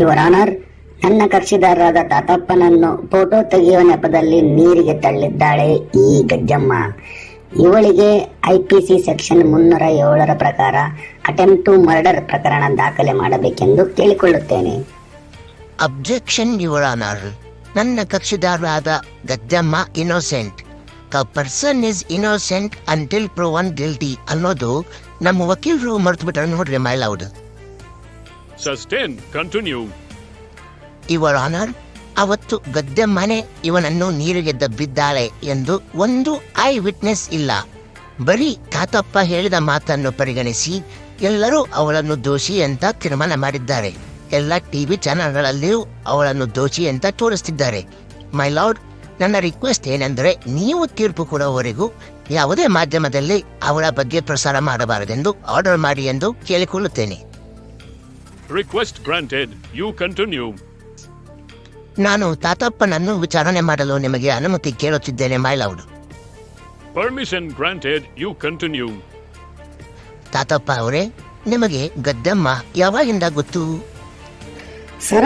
Your honour ನನ್ನ ಕಕ್ಷಿದಾರರಾದ ತಾತಪ್ಪನನ್ನು photo ತೆಗೆಯುವ ನೆಪದಲ್ಲಿ ನೀರಿಗೆ ತಳ್ಳಿದ್ದಾಳೆ ಈ ಗಜ್ಜಮ್ಮ. ಇವಳಿಗೆ ಐಪಿಸಿ ಸೆಕ್ಷನ್ ಮುನ್ನೂರ ಏಳರ ಪ್ರಕಾರ ಅಟೆಂಪ್ಟ್ ಟು ಮರ್ಡರ್ ಪ್ರಕರಣ ದಾಖಲೆ ಮಾಡಬೇಕೆಂದು ಕೇಳಿಕೊಳ್ಳುತ್ತೇನೆ. ಅಬ್ಜೆಕ್ಷನ್ ಯುವರ್ ಆನರ್ ನನ್ನ ಕಕ್ಷಿದಾರರಾದ Gajjamma innocent the person is innocent until proven guilty ಅನ್ನೋದು ನಮ್ಮ ವಕೀಲರು ಮರೆತು ಬಿಟ್ಟರೆ ನೋಡ್ರಿ my lord continue. Your honour ಅವತ್ತು ಗದ್ದೆಮ್ಮನೆ ಇವನನ್ನು ನೀರಿಗೆ ದಬ್ಬಿದ್ದಾಳೆ ಎಂದು ಒಂದು ಐ ವಿಟ್ನೆಸ್ ಇಲ್ಲ. ಬರೀ ತಾತಪ್ಪ ಹೇಳಿದ ಮಾತನ್ನು ಪರಿಗಣಿಸಿ ಎಲ್ಲರೂ ಅವಳನ್ನು ದೋಷಿ ಅಂತ ತೀರ್ಮಾನ ಮಾಡಿದ್ದಾರೆ. ಎಲ್ಲ ಟಿವಿ ಚಾನಲ್ಗಳಲ್ಲಿಯೂ ಅವಳನ್ನು ದೋಷಿ ಅಂತ ತೋರಿಸ್ತಿದ್ದಾರೆ. ಮೈ ಲಾರ್ಡ್ ನನ್ನ ರಿಕ್ವೆಸ್ಟ್ ಏನೆಂದರೆ ನೀವು ತೀರ್ಪು ಕೊಡುವವರೆಗೂ ಯಾವುದೇ ಮಾಧ್ಯಮದಲ್ಲಿ ಅವಳ ಬಗ್ಗೆ ಪ್ರಸಾರ ಮಾಡಬಾರದೆಂದು ಆರ್ಡರ್ ಮಾಡಿ ಎಂದು ಕೇಳಿಕೊಳ್ಳುತ್ತೇನೆ. Request ಗ್ರಾಂಟೆಡ್ ಯು ಕಂಟಿನ್ಯೂ ನಾನು ತಾತಪ್ಪನನ್ನು ವಿಚಾರಣೆ ಮಾಡಲು ನಿಮಗೆ ಅನುಮತಿ ಕೇಳುತ್ತಿದ್ದೇನೆ my lord permission granted you continue continue. Tatappa ಅವರೇ ನಿಮಗೆ ಗದ್ದಮ್ಮ ಯಾವಾಗಿಂದ ಗೊತ್ತು? ಸರ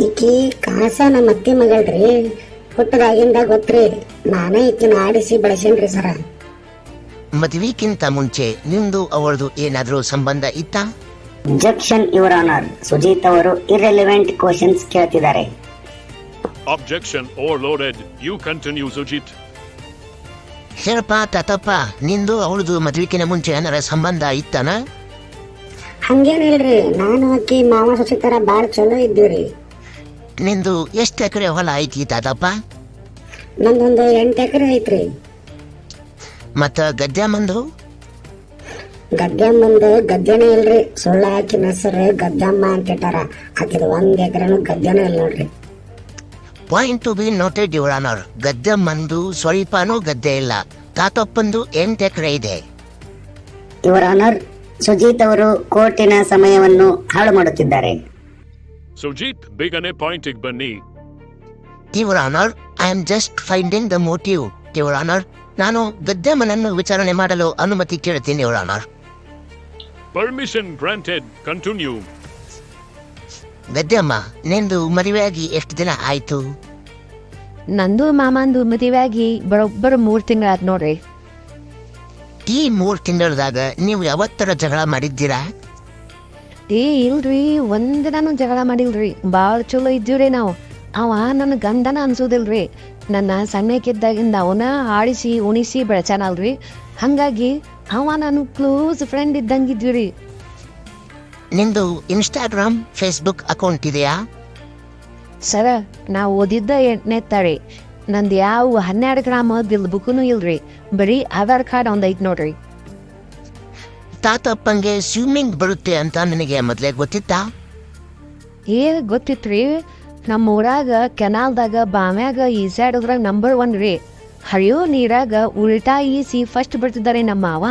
ಈಕಿ ಕಾಸ ನಮ್ಮ ಅತ್ತೆ ಮಗಳ್ರಿ ಹುಟ್ಟದಾಗಿಂದ ಗೊತ್ತ್ರಿ. ನಾನೇ ಈಕಿನ ಆಡಿಸಿ ಬೆಳೆಸೇನ್ರಿ ಸರ. ಮದುವೆಗಿಂತ ಮುಂಚೆ ನಿಮ್ದು ಅವಳದು ಏನಾದರೂ ಸಂಬಂಧ ಇತ್ತಾ? ಅಬ್ಜೆಕ್ಷನ್ ಯುವರ್ ಆನರ್ ಸುಜೀತ್ ಅವರು ಇರ್ರೆಲಿವೆಂಟ್ ಕ್ವಶನ್ಸ್ ಕೇಳ್ತಿದ್ದಾರೆ. Objection loaded you continue Sujit ಹೇಳಪ್ಪ ತಾತಪ್ಪ ನಿಂದು ಅವಳದು ಮದುವೆಕಿನ ಮುಂಚೆ ಏನಾರ ಸಂಬಂಧ ಇತ್ತನ? ಹಂಗೇನಿಲ್ರಿ ನಾನು ಅಕ್ಕಿ ಮಾವ ಸೊಸಿ ಭಾಳ ಬಾಳ್ ಚಲೋ ಇದ್ದೀವ್ರಿ. ನಿಂದು ಎಷ್ಟು ಎಕರೆ ಹೊಲ ಐತಿ ತಾತಪ್ಪ? ನಂದೊಂದು ಎಂಟು ಎಕರೆ ಐತ್ರಿ. ಮತ್ತ ಗದ್ದಮ್ಮಂದು ಗದ್ದೆಮ್ಮಂದು ಗದ್ದೆನೇ ಇಲ್ರಿ. ಸುಳ್ಳ ಹಾಕಿ ಹೆಸರು ಗದ್ದಮ್ಮ ಅಂತ ಇಟ್ಟಾರ. ಆಕಿದ ಒಂದ್ ಎಕರೆನು ಗದ್ದೆನೇ ಇಲ್ಲ ನೋಡ್ರಿ. Point to be noted your honour ಮಂದು ಸ್ವಲ್ಪನೂ ಗದ್ದೆ ಇಲ್ಲ. ತಾತಪ್ಪಂದು ಎಂಟು ಎಕರೆ ಇದೆ. ಯುವರ್ ಆನರ್ ಸುಜೀತ್ ಅವರು ಕೋರ್ಟಿನ ಸಮಯವನ್ನು ಹಾಳು ಮಾಡುತ್ತಿದ್ದಾರೆ. ಸುಜೀತ್ ಬೇಗನೆ ಪಾಯಿಂಟಿಗೆ ಬನ್ನಿ. Your honour I am just finding the motive your honour ನಾನು ಗದ್ದಮ್ಮನನ್ನು ವಿಚಾರಣೆ ಮಾಡಲು ಅನುಮತಿ ಕೇಳ್ತೀನಿ your honour permission granted continue Vedyamma ನಿಂದು ಮದುವೆಯಾಗಿ ಎಷ್ಟು ದಿನ ಆಯ್ತು? ನಂದು ಮಾಮಂದು ಮದುವೆಯಾಗಿ ಬರೋಬ್ಬರ ಮೂರು ತಿಂಗಳಾತ್ ನೋಡ್ರಿ. ಈ ಮೂರು ತಿಂಗಳದಾಗ ನೀವು ಯಾವತ್ತರ ಜಗಳ ಮಾಡಿದ್ದೀರಾ? ಏ ಇಲ್ರಿ ಒಂದಿನಾನು ಜಗಳ ಮಾಡಿಲ್ರಿ. ಭಾಳ ಚಲೋ ಇದ್ದೀವ್ರಿ ನಾವು. ಅವ ನನ್ನ ಗಂಧನ ಅನ್ಸೋದಿಲ್ರಿ. ನನ್ನ ಸಣ್ಣಕ್ಕಿದ್ದಾಗಿಂದ ಅವನ ಆಡಿಸಿ ಉಣಿಸಿ ಬೆಳೆಸಾನಲ್ರಿ ಹಾಗಾಗಿ ಅವ ನಾನು ಕ್ಲೋಸ್ ಫ್ರೆಂಡ್ ಇದ್ದಂಗಿದ್ವಿ ನಿಂದು ಇನ್ಸ್ಟಾಗ್ರಾಮ್ ಫೇಸ್ಬುಕ್ ಅಕೌಂಟ್ ಇದೆಯಾ? ಸರ ನಾ ಓದಿದ್ದ ಎಂಟನೇ ತಾಳಿ. ನಂದು ಯಾವ ಹನ್ನೆರಡು ಗ್ರಾಮ ಬಿಲ್ ಬುಕ್ಕೂ ಇಲ್ರಿ. ಬರೀ ಆಧಾರ್ ಕಾರ್ಡ್ ಒಂದು ಐತ್ ನೋಡ್ರಿ. ತಾತಪ್ಪಂಗೆ ಸ್ವಿಮ್ಮಿಂಗ್ ಬರುತ್ತೆ ಅಂತ ನನಗೆ ಮೊದಲೇ ಗೊತ್ತಿತ್ತಾ? ಏ ಗೊತ್ತಿತ್ರಿ. ನಮ್ಮ ಊರಾಗ ಕೆನಾಲ್ದಾಗ ಬಾವ್ಯಾಗ ಈಸಾಡೋದ್ರಾಗ ನಂಬರ್ ಒನ್ ರೀ. ಹರಿಯೋ ನೀರಾಗ ಈಸಿ ಫಸ್ಟ್ ಬರ್ತಿದ್ದಾರೆ ನಮ್ಮ ಮಾವ.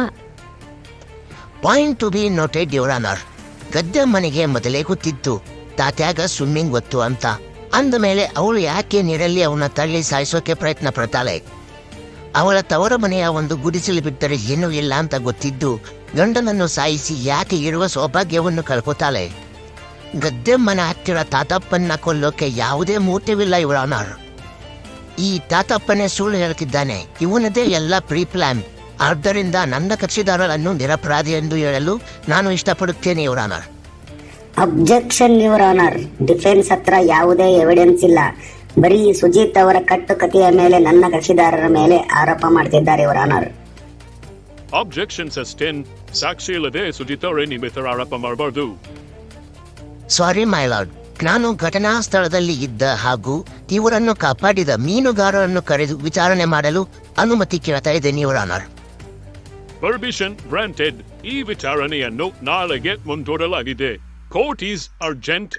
Point to be noted your honour ಗದ್ದೆ ಮನೆಗೆ ಮೊದಲೇ ಗೊತ್ತಿತ್ತು. ತಾತ್ಯಾಗ ಸ್ವಿಮ್ಮಿಂಗ್ ಗೊತ್ತು ಅಂತ. ಅಂದ ಮೇಲೆ ಅವಳು ಯಾಕೆ ನೀರಲ್ಲಿ ಅವನ ತಳ್ಳಿ ಸಾಯಿಸೋಕೆ ಪ್ರಯತ್ನ ಪಡ್ತಾಳೆ? ಅವಳ ತವರ ಮನೆಯ ಒಂದು ಗುಡಿಸಲು ಬಿಟ್ಟರೆ ಏನೂ ಇಲ್ಲ ಅಂತ ಗೊತ್ತಿದ್ದು, ಗಂಡನನ್ನು ಸಾಯಿಸಿ ಯಾಕೆ ಇರುವ ಸೌಭಾಗ್ಯವನ್ನು ಕಳ್ಕೊತಾಳೆ? ಮನೆ ಹತ್ತಿರ ತಾತಪ್ಪನ್ನ ಕೊಲ್ಲೋಕೆ ಯಾವುದೇ ಮೂರ್ತಿವಿಲ್ಲ ಇವಳ ಆನರ್ ಈ ತಾತಪ್ಪನೇ ಸುಳ್ಳು ಹೇಳುತ್ತಿದ್ದಾನೆ. ಇವನದೇ ಎಲ್ಲ ಪ್ರೀ ಪ್ಲಾನ್ ಆದ್ದರಿಂದ ನನ್ನ ಕಕ್ಷಿದಾರರನ್ನು ನಿರಪರಾಧಿ ಎಂದು ಹೇಳಲು ನಾನು ಇಷ್ಟಪಡುತ್ತೇನೆ ಇವರ honour. Objection your honour. Defence ಹತ್ರ ಯಾವುದೇ ಎವಿಡೆನ್ಸ್ ಇಲ್ಲ. ಬರೀ ಸುಜಿತ್ ಅವರ ಕಟ್ಟುಕತೆಯ ಮೇಲೆ ನನ್ನ ಕಕ್ಷಿದಾರರ ಮೇಲೆ ಆರೋಪ ಮಾಡ್ತಿದ್ದಾರೆ ಯುವರ್ ಆನರ್. ಅಬ್ಜೆಕ್ಷನ್ ಸಸ್ಟೇನ್ ಸಾಕ್ಷಿ ಇಲ್ಲದೆ ಸುಜಿತ್ ಅವರೇ ನಿಮ್ಮ ಹತ್ರ ಆರೋಪ ಮಾಡಬಾರ್ದು. ಸಾರಿ ಮೈ ಲಾರ್ಡ್ ನಾನು ಘಟನಾ ಸ್ಥಳದಲ್ಲಿ ಇದ್ದ ಹಾಗೂ ಇವರನ್ನು ಕಾಪಾಡಿದ ಮೀನುಗಾರರನ್ನು ಕರೆದು ವಿಚಾರಣೆ ಮಾಡಲು ಅನುಮತಿ ಕೇಳ್ತಾ ಇದೆ ನೀವರಾನರ್ ಆನರ್ ಪರ್ಮಿಷನ್ ಗ್ರಾಂಟೆಡ್ ಈ ವಿಚಾರಣೆಯನ್ನು ನಾಳೆಗೆ ಮುಂದೂಡಲಾಗಿದೆ. Court is urgent